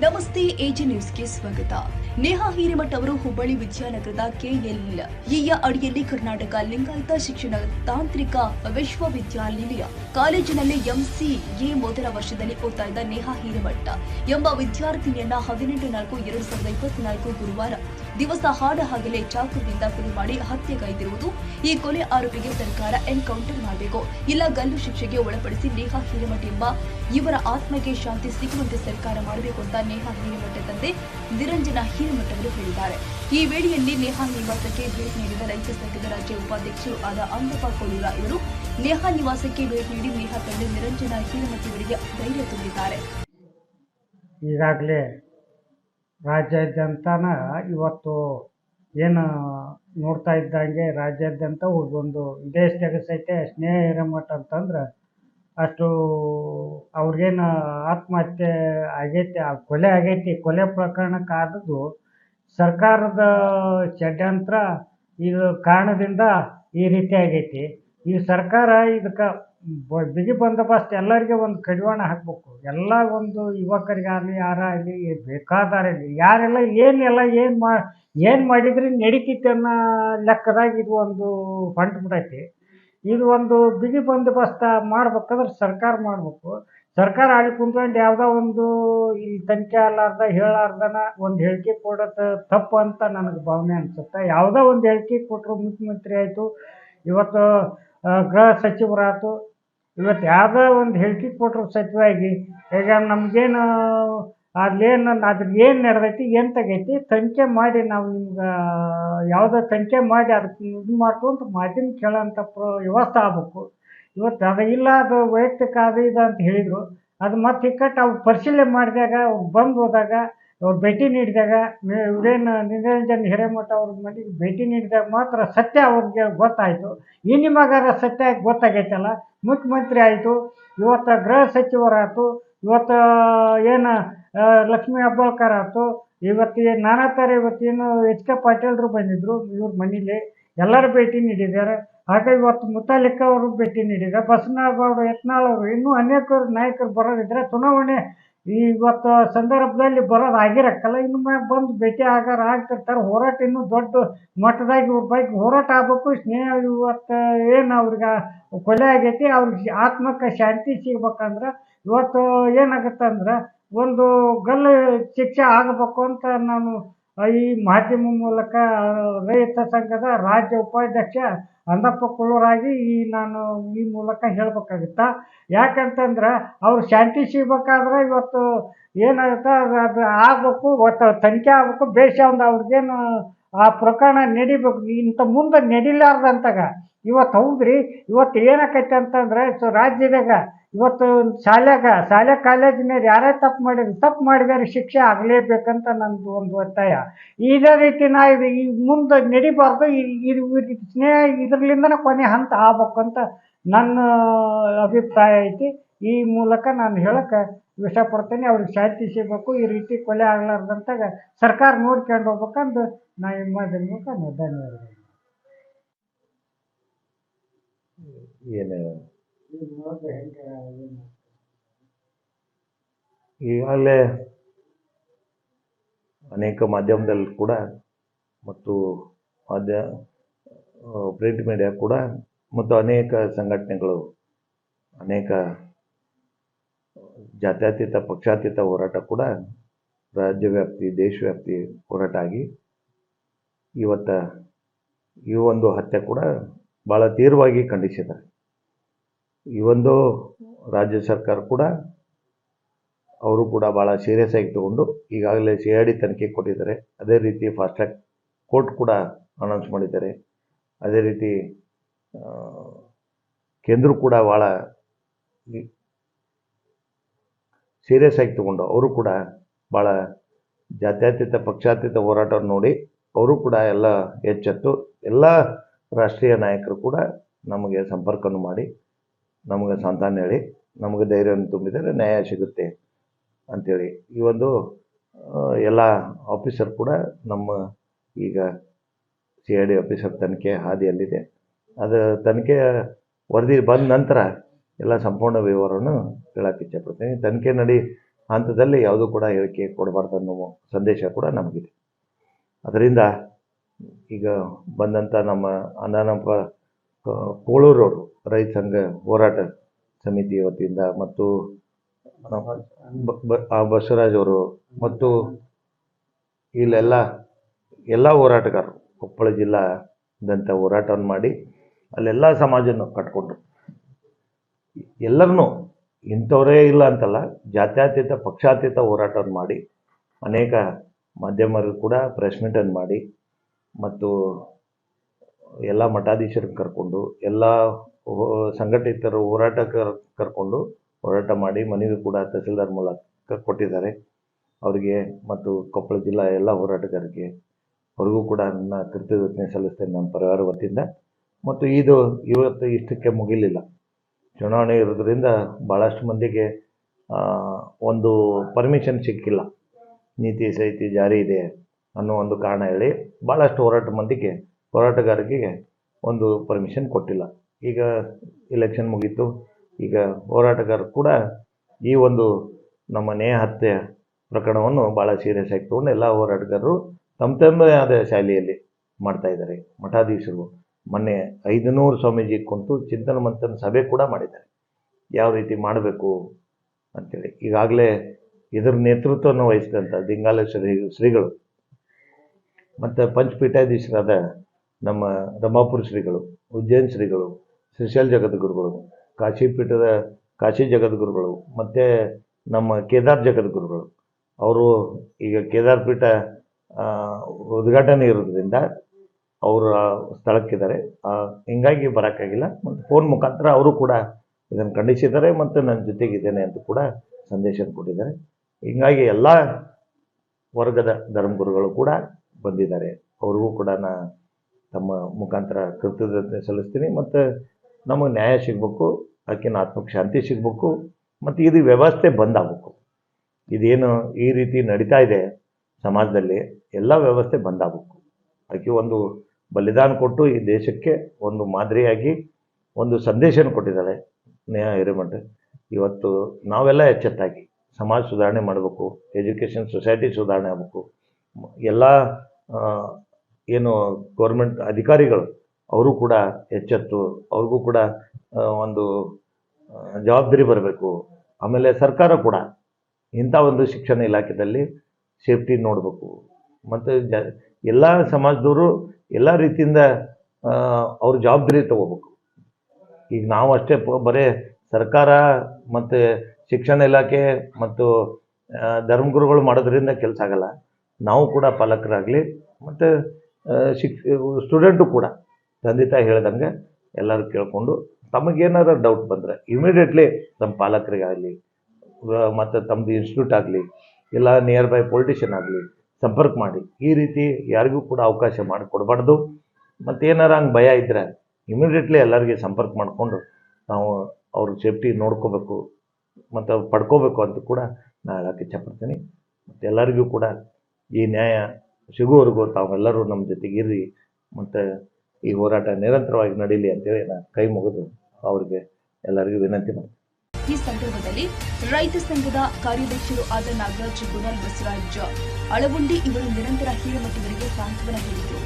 ನಮಸ್ತೆ ಎಜಿ ನ್ಯೂಸ್ಗೆ ಸ್ವಾಗತ. ನೇಹಾ ಹಿರೇಮಠ್ ಅವರು ಹುಬ್ಬಳ್ಳಿ ವಿದ್ಯಾನಗರದ ಕೆಎಲ್ ಇಯ ಅಡಿಯಲ್ಲಿ ಕರ್ನಾಟಕ ಲಿಂಗಾಯತ ಶಿಕ್ಷಣ ತಾಂತ್ರಿಕ ವಿಶ್ವವಿದ್ಯಾನಿಲಯ ಕಾಲೇಜಿನಲ್ಲಿ ಎಂಸಿಎ ಮೊದಲ ವರ್ಷದಲ್ಲಿ ಓದ್ತಾ ನೇಹಾ ಹಿರೇಮಠ ಎಂಬ ವಿದ್ಯಾರ್ಥಿನಿಯನ್ನ ಹದಿನೆಂಟು ನಾಲ್ಕು ಎರಡು ಸಾವಿರದ ಇಪ್ಪತ್ನಾಲ್ಕು ಗುರುವಾರ ದಿವಸ ಹಾಡ ಹಾಗೆಲೆ ಚಾಕುವಿನಿಂದ ಕೊಲೆ ಮಾಡಿ ಹತ್ಯೆಗೈದಿರುವುದು ಈ ಕೊಲೆ ಆರೋಪಿಗೆ ಸರ್ಕಾರ ಎನ್ಕೌಂಟರ್ ಮಾಡಬೇಕು. ಇಲ್ಲ ಗಲ್ಲು ಶಿಕ್ಷೆಗೆ ಒಳಪಡಿಸಿ ನೇಹಾ ಹಿರೇಮಠ್ ಎಂಬ ಇವರ ಆತ್ಮಕ್ಕೆ ಶಾಂತಿ ಸಿಗುವಂತೆ ಸರ್ಕಾರ ಮಾಡಬೇಕು ಅಂತ ನೇಹಾ ತಂದೆ ನಿರಂಜನ ಹಿರೇಮಠ ಅವರು ಹೇಳಿದ್ದಾರೆ. ಈ ವೇಳೆಯಲ್ಲಿ ನೇಹಾ ನಿವಾಸಕ್ಕೆ ಭೇಟಿ ನೀಡಿದ ರೈತ ಸಂಘದ ರಾಜ್ಯ ಉಪಾಧ್ಯಕ್ಷರು ಆದ ಅಂಬಪ್ಪ ಕೊಳೂರ ಇವರು, ನೇಹಾ ನಿವಾಸಕ್ಕೆ ಭೇಟಿ ನೀಡಿ ನೇಹಾ ತಂದೆ ನಿರಂಜನ ಹಿರೇಮಠ ಇವರಿಗೆ ಧೈರ್ಯ ತುಂಬಿದ್ದಾರೆ. ಈಗಾಗಲೇ ರಾಜ್ಯಾದ್ಯಂತನ ಇವತ್ತು ಏನು ನೋಡ್ತಾ ಇದ್ದಂಗೆ ರಾಜ್ಯಾದ್ಯಂತ ಒಂದು ವಿದೇಶ ಸಹಿತ ಸ್ನೇಹ ಹಿರೇಮಠ ಅಂತಂದ್ರೆ ಅಷ್ಟು ಅವ್ರಿಗೇನು ಆತ್ಮಹತ್ಯೆ ಆಗೈತಿ, ಆ ಕೊಲೆ ಆಗೈತಿ ಕೊಲೆ ಪ್ರಕರಣಕ್ಕೆ ಆದದ್ದು ಸರ್ಕಾರದ ಷಡ್ಯಂತ್ರ ಇದು ಕಾರಣದಿಂದ ಈ ರೀತಿ ಆಗೈತಿ. ಈ ಸರ್ಕಾರ ಇದಕ್ಕೆ ಬಿಗಿ ಬಂದೋಬಸ್ತ್ ಎಲ್ಲರಿಗೆ ಒಂದು ಕಡಿವಾಣ ಹಾಕಬೇಕು. ಎಲ್ಲ ಒಂದು ಯುವಕರಿಗಾಗಲಿ ಯಾರಾಗಲಿ ಬೇಕಾದಾರಲ್ಲಿ ಯಾರೆಲ್ಲ ಏನೆಲ್ಲ ಏನು ಮಾ, ಏನು ಮಾಡಿದ್ರೆ ನಡೀತೈತೆ ಅನ್ನೋ ಲೆಕ್ಕದಾಗ ಇದು ಒಂದು ಹೊಂಟ್ಬಿಟ್ಟೈತಿ ಇದು ಒಂದು ಬಿಗಿ ಬಂದೋಬಸ್ತ ಮಾಡ್ಬೇಕಂದ್ರೆ ಸರ್ಕಾರ ಮಾಡಬೇಕು. ಸರ್ಕಾರ ಅಲ್ಲಿ ಕುಂತ್ಕೊಂಡು ಯಾವುದೋ ಒಂದು ಈ ತನಿಖೆ ಅಲ್ಲಾರ್ದ ಹೇಳಾರ್ದನ ಒಂದು ಹೇಳಿಕೆ ಕೊಡೋದು ತಪ್ಪು ಅಂತ ನನಗೆ ಭಾವನೆ ಅನ್ಸುತ್ತೆ. ಯಾವುದೋ ಒಂದು ಹೇಳಿಕೆ ಕೊಟ್ಟರು ಮುಖ್ಯಮಂತ್ರಿ ಆಯಿತು, ಇವತ್ತು ಗೃಹ ಸಚಿವರಾಯ್ತು, ಇವತ್ತು ಯಾವುದೋ ಒಂದು ಹೇಳಿಕೆ ಕೊಟ್ಟರು ಸಚಿವಾಗಿ ಈಗ ನಮಗೇನು ಅಲ್ಲೇನು ಅದ್ರ ಏನು ನಡೆದೈತಿ, ಏನು ತೆಗೈತಿ ತನಿಖೆ ಮಾಡಿ ನಾವು ನಿಮ್ಗೆ ಯಾವುದೋ ತನಿಖೆ ಮಾಡಿ ಅದಕ್ಕೆ ಇದು ಮಾಡ್ಕೊಂತ ಮಾಧ್ಯಮ ಕೇಳೋಂಥ ಪ್ರ ವ್ಯವಸ್ಥೆ ಆಗ್ಬೇಕು. ಇವತ್ತು ಅದು ಇಲ್ಲ, ಅದು ವೈಯಕ್ತಿಕ ಅದು ಇದು ಅಂತ ಹೇಳಿದರು. ಅದು ಮತ್ತೆ ಇಕ್ಕಟ್ಟು ಅವ್ರು ಪರಿಶೀಲನೆ ಮಾಡಿದಾಗ ಅವ್ರು ಬಂದು ಹೋದಾಗ, ಅವ್ರು ಭೇಟಿ ನೀಡಿದಾಗ ಇವರೇನು ನಿರಂಜನ್ ಹಿರೇಮಠ ಅವ್ರ ಮನೆಗೆ ಭೇಟಿ ನೀಡಿದಾಗ ಮಾತ್ರ ಸತ್ಯ ಅವ್ರಿಗೆ ಗೊತ್ತಾಯಿತು. ಈ ನಿಮಗಾರ ಸತ್ಯ ಗೊತ್ತಾಗೈತಲ್ಲ, ಮುಖ್ಯಮಂತ್ರಿ ಆಯಿತು, ಇವತ್ತು ಗೃಹ ಸಚಿವರಾಯ್ತು, ಇವತ್ತು, ಏನು ಲಕ್ಷ್ಮೀ ಹೆಬ್ಬಾಳ್ಕರ್ ಆಯ್ತು. ಇವತ್ತಿ ನಾನಾ ಥರ ಇವತ್ತೇನು ಎಚ್ ಕೆ ಪಾಟೀಲ್ರು ಬಂದಿದ್ದರು ಇವ್ರ ಮನೇಲಿ ಎಲ್ಲರೂ ಭೇಟಿ ನೀಡಿದ್ದಾರೆ. ಹಾಗೆ ಇವತ್ತು ಮುತಾಲಿಕ ಅವರು ಭೇಟಿ ನೀಡಿದ್ದಾರೆ. ಬಸವನಗೌಡ ಯತ್ನಾಳ್ ಅವರು, ಇನ್ನೂ ಅನೇಕ ನಾಯಕರು ಬರೋದಿದ್ರೆ ಚುನಾವಣೆ ಇವತ್ತು ಸಂದರ್ಭದಲ್ಲಿ ಬರೋದು ಆಗಿರಕ್ಕಲ್ಲ. ಇನ್ನು ಮ್ಯಾಗ ಬಂದು ಭೇಟಿ ಆಗಾರ ಆಗ್ತಿರ್ತಾರೆ. ಹೋರಾಟ ಇನ್ನೂ ದೊಡ್ಡ ಮಟ್ಟದಾಗಿ ಇವ್ರ ಬೈಕ್ ಹೋರಾಟ ಆಗ್ಬೇಕು. ಸ್ನೇಹ ಇವತ್ತು ಏನು ಅವ್ರಿಗೆ ಕೊಲೆ ಆಗೈತಿ. ಅವ್ರಿಗೆ ಆತ್ಮಕ್ಕೆ ಶಾಂತಿ ಸಿಗ್ಬೇಕಂದ್ರೆ ಇವತ್ತು ಏನಾಗುತ್ತೆ ಅಂದ್ರೆ ಒಂದು ಗಲ್ಲು ಶಿಕ್ಷೆ ಆಗಬೇಕು ಅಂತ ನಾನು ಈ ಮಾಧ್ಯಮ ಮೂಲಕ ರೈತ ಸಂಘದ ರಾಜ್ಯ ಉಪಾಧ್ಯಕ್ಷ ಅಂದಪ್ಪ ಕುಳ್ಳೂರಾಗಿ ಈ ನಾನು ಈ ಮೂಲಕ ಹೇಳಬೇಕಾಗುತ್ತಾ? ಯಾಕಂತಂದ್ರೆ ಅವ್ರು ಶಾಂತಿ ಸಿಗ್ಬೇಕಾದ್ರೆ ಇವತ್ತು ಏನಾಗುತ್ತೆ ಅದು ಅದು ಆಗ್ಬೇಕು, ಒಟ್ಟು ತನಿಖೆ ಆಗ್ಬೇಕು, ಬೇಷ ಒಂದು ಅವ್ರಿಗೇನು ಆ ಪ್ರಕರಣ ನಡಿಬೇಕು. ಇಂಥ ಮುಂದೆ ನಡಿಲಾರ್ದಂತಾಗ ಇವತ್ತು ಹೌದ್ರಿ? ಇವತ್ತು ಏನಾಕೈತೆ ಅಂತಂದ್ರೆ, ಸೊ ರಾಜ್ಯದಾಗ ಇವತ್ತು ಶಾಲೆಗ ಶಾಲೆ ಕಾಲೇಜಿನಲ್ಲಿ ಯಾರೇ ತಪ್ಪು ಮಾಡಿದ್ರು, ತಪ್ಪು ಮಾಡಿದರೆ ಶಿಕ್ಷೆ ಆಗಲೇಬೇಕಂತ ನಂದು ಒಂದು ಒತ್ತಾಯ. ಇದೇ ರೀತಿ ನಾ ಇದು ಈ ಮುಂದೆ ನಡಿಬಾರ್ದು ಇದು ಸ್ನೇಹ ಇದರಲಿಂದನೇ ಕೊನೆ ಹಂತ ಆಗ್ಬೇಕಂತ ನನ್ನ ಅಭಿಪ್ರಾಯ ಐತಿ. ಈ ಮೂಲಕ ನಾನು ಹೇಳಕ್ಕೆ ಇಷ್ಟಪಡ್ತೇನೆ ಅವ್ರಿಗೆ ಶಾಂತಿ ಸಿಗಬೇಕು ಈ ರೀತಿ ಕೊಲೆ ಆಗ್ಲಾರ್ದಂತಾಗ ಸರ್ಕಾರ ನೋಡ್ಕೊಂಡು ಹೋಗ್ಬೇಕಂದು ನಾ ಈ ಮೂಲಕ ಧನ್ಯವಾದಗಳು. ಏನು? ಈಗಾಗಲೇ ಅನೇಕ ಮಾಧ್ಯಮದಲ್ಲಿ ಕೂಡ ಮತ್ತು ಮಾಧ್ಯ ಪ್ರಿಂಟ್ ಮೀಡಿಯಾ ಕೂಡ ಮತ್ತು ಅನೇಕ ಸಂಘಟನೆಗಳು ಅನೇಕ ಜಾತ್ಯತೀತ, ಪಕ್ಷಾತೀತ ಹೋರಾಟ ಕೂಡ ರಾಜ್ಯವ್ಯಾಪ್ತಿ ದೇಶವ್ಯಾಪ್ತಿ ಹೋರಾಟ ಆಗಿ ಇವತ್ತು ಈ ಒಂದು ಹತ್ಯೆ ಕೂಡ ಭಾಳ ತೀವ್ರವಾಗಿ ಖಂಡಿಸಿದ್ದಾರೆ ಈ ಒಂದು ರಾಜ್ಯ ಸರ್ಕಾರ ಕೂಡ ಅವರು ಕೂಡ ಭಾಳ ಸೀರಿಯಸ್ ಆಗಿ ತಗೊಂಡು ಈಗಾಗಲೇ ಸಿ ಐ ಡಿ ತನಿಖೆ ಕೊಟ್ಟಿದ್ದಾರೆ. ಅದೇ ರೀತಿ ಫಾಸ್ಟ್ ಟ್ರ್ಯಾಕ್ ಕೋರ್ಟ್ ಕೂಡ ಅನೌನ್ಸ್ ಮಾಡಿದ್ದಾರೆ. ಅದೇ ರೀತಿ ಕೇಂದ್ರ ಕೂಡ ಭಾಳ ಸೀರಿಯಸ್ ಆಗಿ ತಗೊಂಡು ಅವರು ಕೂಡ ಭಾಳ ಜಾತ್ಯತೀತ, ಪಕ್ಷಾತೀತ ಹೋರಾಟವನ್ನು ನೋಡಿ ಅವರು ಕೂಡ ಎಲ್ಲ ಎಚ್ಚೆತ್ತು. ಎಲ್ಲ ರಾಷ್ಟ್ರೀಯ ನಾಯಕರು ಕೂಡ ನಮಗೆ ಸಂಪರ್ಕವನ್ನು ಮಾಡಿ, ನಮಗೆ ಸಂತಾನ ಹೇಳಿ, ನಮಗೆ ಧೈರ್ಯವನ್ನು ತುಂಬಿದರೆ ನ್ಯಾಯ ಸಿಗುತ್ತೆ ಅಂಥೇಳಿ ಈ ಒಂದು ಎಲ್ಲ ಆಫೀಸರ್ ಕೂಡ ನಮ್ಮ ಈಗ ಸಿ ಐ ಡಿ ಆಫೀಸರ್ ತನಿಖೆ ಹಾದಿಯಲ್ಲಿದೆ. ಅದು ತನಿಖೆ ವರದಿ ಬಂದ ನಂತರ ಎಲ್ಲ ಸಂಪೂರ್ಣ ವಿವರವನ್ನು ಹೇಳಕ್ಕೆ ಇಚ್ಛೆಪಡ್ತೀನಿ. ತನಿಖೆ ನಡಿ ಹಂತದಲ್ಲಿ ಯಾವುದೂ ಕೂಡ ಹೇಳಿಕೆ ಕೊಡಬಾರ್ದು ಅನ್ನೋ ಸಂದೇಶ ಕೂಡ ನಮಗಿದೆ. ಅದರಿಂದ ಈಗ ಬಂದಂಥ ನಮ್ಮ ಅಣ್ಣನಪ್ಪ ಕೋಳೂರವರು ರೈತ ಸಂಘ ಹೋರಾಟ ಸಮಿತಿ ವತಿಯಿಂದ ಮತ್ತು ಬಸವರಾಜ್ ಅವರು ಮತ್ತು ಇಲ್ಲೆಲ್ಲ ಎಲ್ಲ ಹೋರಾಟಗಾರರು, ಕೊಪ್ಪಳ ಜಿಲ್ಲಾದಂಥ ಹೋರಾಟವನ್ನು ಮಾಡಿ ಅಲ್ಲೆಲ್ಲ ಸಮಾಜವನ್ನು ಕಟ್ಕೊಂಡ್ರು. ಎಲ್ಲರನ್ನೂ ಇಂಥವರೇ ಇಲ್ಲ ಅಂತಲ್ಲ, ಜಾತ್ಯಾತೀತ, ಪಕ್ಷಾತೀತ ಹೋರಾಟವನ್ನು ಮಾಡಿ, ಅನೇಕ ಮಾಧ್ಯಮರು ಕೂಡ ಪ್ರೆಸ್ ಮೀಟನ್ನು ಮಾಡಿ ಮತ್ತು ಎಲ್ಲ ಮಠಾಧೀಶರನ್ನು ಕರ್ಕೊಂಡು, ಎಲ್ಲ ಸಂಘಟಿತರು ಹೋರಾಟ ಕರ್- ಕರ್ಕೊಂಡು ಹೋರಾಟ ಮಾಡಿ, ಮನವಿ ಕೂಡ ತಹಸೀಲ್ದಾರ್ ಮೂಲಕ ಕೊಟ್ಟಿದ್ದಾರೆ. ಅವರಿಗೆ ಮತ್ತು ಕೊಪ್ಪಳ ಜಿಲ್ಲಾ ಎಲ್ಲ ಹೋರಾಟಗಾರರಿಗೆ ಅವ್ರಿಗೂ ಕೂಡ ನನ್ನ ಕೃತಜ್ಞತೆ ಸಲ್ಲಿಸ್ತೇನೆ ನಮ್ಮ ಪರಿವಾರ ವತಿಯಿಂದ. ಮತ್ತು ಇದು ಇವತ್ತು ಇಷ್ಟಕ್ಕೆ ಮುಗಿಲಿಲ್ಲ. ಚುನಾವಣೆ ಇರೋದ್ರಿಂದ ಭಾಳಷ್ಟು ಮಂದಿಗೆ ಒಂದು ಪರ್ಮಿಷನ್ ಸಿಕ್ಕಿಲ್ಲ. ನೀತಿ ಸಹಿತಿ ಜಾರಿ ಇದೆ ಅನ್ನೋ ಒಂದು ಕಾರಣ ಹೇಳಿ ಭಾಳಷ್ಟು ಹೋರಾಟ ಮಂದಿಗೆ, ಹೋರಾಟಗಾರರಿಗೆ ಒಂದು ಪರ್ಮಿಷನ್ ಕೊಟ್ಟಿಲ್ಲ. ಈಗ ಇಲೆಕ್ಷನ್ ಮುಗೀತು, ಈಗ ಹೋರಾಟಗಾರರು ಕೂಡ ಈ ಒಂದು ನಮ್ಮ ನೇಹ ಹತ್ಯೆ ಪ್ರಕರಣವನ್ನು ಭಾಳ ಸೀರಿಯಸ್ ಆಗಿ ತೊಗೊಂಡು ಎಲ್ಲ ಹೋರಾಟಗಾರರು ತಮ್ಮ ತಮ್ಮದೇ ಆದ ಶೈಲಿಯಲ್ಲಿ ಮಾಡ್ತಾ ಇದ್ದಾರೆ, ಮಠಾಧೀಶರು. ಮೊನ್ನೆ ಐದುನೂರು ಸ್ವಾಮೀಜಿ ಕುಂತು ಚಿಂತನ ಮಂಥನ ಸಭೆ ಕೂಡ ಮಾಡಿದ್ದಾರೆ. ಯಾವ ರೀತಿ ಮಾಡಬೇಕು ಅಂತೇಳಿ. ಈಗಾಗಲೇ ಇದರ ನೇತೃತ್ವವನ್ನು ವಹಿಸಿದಂಥ ದಿಂಗಾಲೇಶ್ವರಿ ಶ್ರೀಗಳು ಮತ್ತು ಪಂಚಪೀಠಾಧೀಶರಾದ ನಮ್ಮ ರಮಾಪುರ ಶ್ರೀಗಳು ಉಜ್ಜೈನ್ ಶ್ರೀಗಳು, ಶ್ರೀಶೈಲ್ ಜಗದ್ಗುರುಗಳು, ಕಾಶಿ ಪೀಠದ ಕಾಶಿ ಜಗದ್ಗುರುಗಳು, ಮತ್ತು ನಮ್ಮ ಕೇದಾರ್ ಜಗದ್ಗುರುಗಳು. ಅವರು ಈಗ ಕೇದಾರ್ ಪೀಠ ಉದ್ಘಾಟನೆ ಇರೋದ್ರಿಂದ ಅವರು ಸ್ಥಳಕ್ಕಿದ್ದಾರೆ. ಹಿಂಗಾಗಿ ಬರೋಕ್ಕಾಗಿಲ್ಲ. ಮತ್ತು ಫೋನ್ ಮುಖಾಂತರ ಅವರು ಕೂಡ ಇದನ್ನು ಖಂಡಿಸಿದ್ದಾರೆ ಮತ್ತು ನನ್ನ ಜೊತೆಗಿದ್ದೇನೆ ಅಂತ ಕೂಡ ಸಂದೇಶ ಕೊಟ್ಟಿದ್ದಾರೆ. ಹಿಂಗಾಗಿ ಎಲ್ಲ ವರ್ಗದ ಧರ್ಮಗುರುಗಳು ಕೂಡ ಬಂದಿದ್ದಾರೆ. ಅವ್ರಿಗೂ ಕೂಡ ನಾ ತಮ್ಮ ಮುಖಾಂತರ ಕೃತಜ್ಞತೆ ಸಲ್ಲಿಸ್ತೀನಿ. ಮತ್ತು ನಮಗೆ ನ್ಯಾಯ ಸಿಗಬೇಕು, ಆಕಿನ ಆತ್ಮಕ್ಕೆ ಶಾಂತಿ ಸಿಗಬೇಕು, ಮತ್ತು ಇದು ವ್ಯವಸ್ಥೆ ಬಂದಾಗಬೇಕು. ಇದೇನು ಈ ರೀತಿ ನಡೀತಾ ಇದೆ ಸಮಾಜದಲ್ಲಿ, ಎಲ್ಲ ವ್ಯವಸ್ಥೆ ಬಂದಾಗಬೇಕು. ಆಕೆ ಒಂದು ಬಲಿದಾನ ಕೊಟ್ಟು ಈ ದೇಶಕ್ಕೆ ಒಂದು ಮಾದರಿಯಾಗಿ ಒಂದು ಸಂದೇಶನ ಕೊಟ್ಟಿದ್ದಾಳೆ ನೇಹ ಹಿರೇಮಠ. ಇವತ್ತು ನಾವೆಲ್ಲ ಎಚ್ಚೆತ್ತಾಗಿ ಸಮಾಜ ಸುಧಾರಣೆ ಮಾಡಬೇಕು, ಎಜುಕೇಷನ್, ಸೊಸೈಟಿ ಸುಧಾರಣೆ ಆಗಬೇಕು. ಎಲ್ಲ ಏನು ಗೌರ್ಮೆಂಟ್ ಅಧಿಕಾರಿಗಳು ಅವರು ಕೂಡ ಎಚ್ಚೆತ್ತು, ಅವ್ರಿಗೂ ಕೂಡ ಒಂದು ಜವಾಬ್ದಾರಿ ಬರಬೇಕು. ಆಮೇಲೆ ಸರ್ಕಾರ ಕೂಡ ಇಂಥ ಒಂದು ಶಿಕ್ಷಣ ಇಲಾಖೆಯಲ್ಲಿ ಸೇಫ್ಟಿ ನೋಡಬೇಕು. ಮತ್ತು ಜ, ಎಲ್ಲ ಸಮಾಜದವರು ಎಲ್ಲ ರೀತಿಯಿಂದ ಅವ್ರ ಜವಾಬ್ದಾರಿ ತಗೋಬೇಕು. ಈಗ ನಾವು ಅಷ್ಟೇ ಬರೀ ಬರೇ ಸರ್ಕಾರ ಮತ್ತು ಶಿಕ್ಷಣ ಇಲಾಖೆ ಮತ್ತು ಧರ್ಮಗುರುಗಳು ಮಾಡೋದ್ರಿಂದ ಕೆಲಸ ಆಗಲ್ಲ. ನಾವು ಕೂಡ ಪಾಲಕರಾಗಲಿ ಮತ್ತು ಶಿಕ್ ಸ್ಟೂಡೆಂಟು ಕೂಡ. ತಂದೆ ತಾಯಿ ಹೇಳ್ದಂಗೆ ಎಲ್ಲರೂ ಕೇಳಿಕೊಂಡು ತಮಗೇನಾದ್ರು ಡೌಟ್ ಬಂದರೆ ಇಮಿಡಿಯೇಟ್ಲಿ ತಮ್ಮ ಪಾಲಕರಿಗಾಗಲಿ ಮತ್ತು ತಮ್ಮದು ಇನ್ಸ್ಟಿಟ್ಯೂಟ್ ಆಗಲಿ, ಇಲ್ಲ ನಿಯರ್ ಬೈ ಪೊಲಿಟಿಷಿಯನ್ ಆಗಲಿ ಸಂಪರ್ಕ ಮಾಡಿ. ಈ ರೀತಿ ಯಾರಿಗೂ ಕೂಡ ಅವಕಾಶ ಮಾಡಿಕೊಡ್ಬಾರ್ದು. ಮತ್ತು ಏನಾರ ಹಂಗೆ ಭಯ ಇದ್ದರೆ ಇಮಿಡಿಯೇಟ್ಲಿ ಎಲ್ಲರಿಗೆ ಸಂಪರ್ಕ ಮಾಡಿಕೊಂಡು ನಾವು ಅವ್ರ ಸೇಫ್ಟಿ ನೋಡ್ಕೋಬೇಕು, ಮತ್ತು ಅವ್ರು ಪಡ್ಕೋಬೇಕು ಅಂತ ಕೂಡ ನಾನು ಹೇಳಕ್ಕೆ ಇಚ್ಛಪಡ್ತೀನಿ. ಮತ್ತು ಎಲ್ಲರಿಗೂ ಕೂಡ ಈ ನ್ಯಾಯ ಸಿಗುವವರೆಗೂ ತಾವೆಲ್ಲರೂ ನಮ್ಮ ಜೊತೆಗೆ ಇರ್ರಿ ಮತ್ತು ಈ ಹೋರಾಟ ನಿರಂತರವಾಗಿ ನಡೀಲಿ ಅಂತೇಳಿ ನಾನು ಕೈ ಮುಗಿದು ಅವರಿಗೆ ಎಲ್ಲರಿಗೂ ವಿನಂತಿ ಮಾಡ್ತೀನಿ. ಈ ಸಂದರ್ಭದಲ್ಲಿ ರೈತ ಸಂಘದ ಕಾರ್ಯದರ್ಶಿಯರು ಆದ ನಾಗರಾಜ್ ಗುಣಲ್ ಬಸವರಾಜ್ ಅಳಗುಂಡಿ ಇವರು ನಿರಂತರ ಹಿರೇಮಠವರಿಗೆ ಸಾಂತ್ವನ ಹೇಳಿದರು.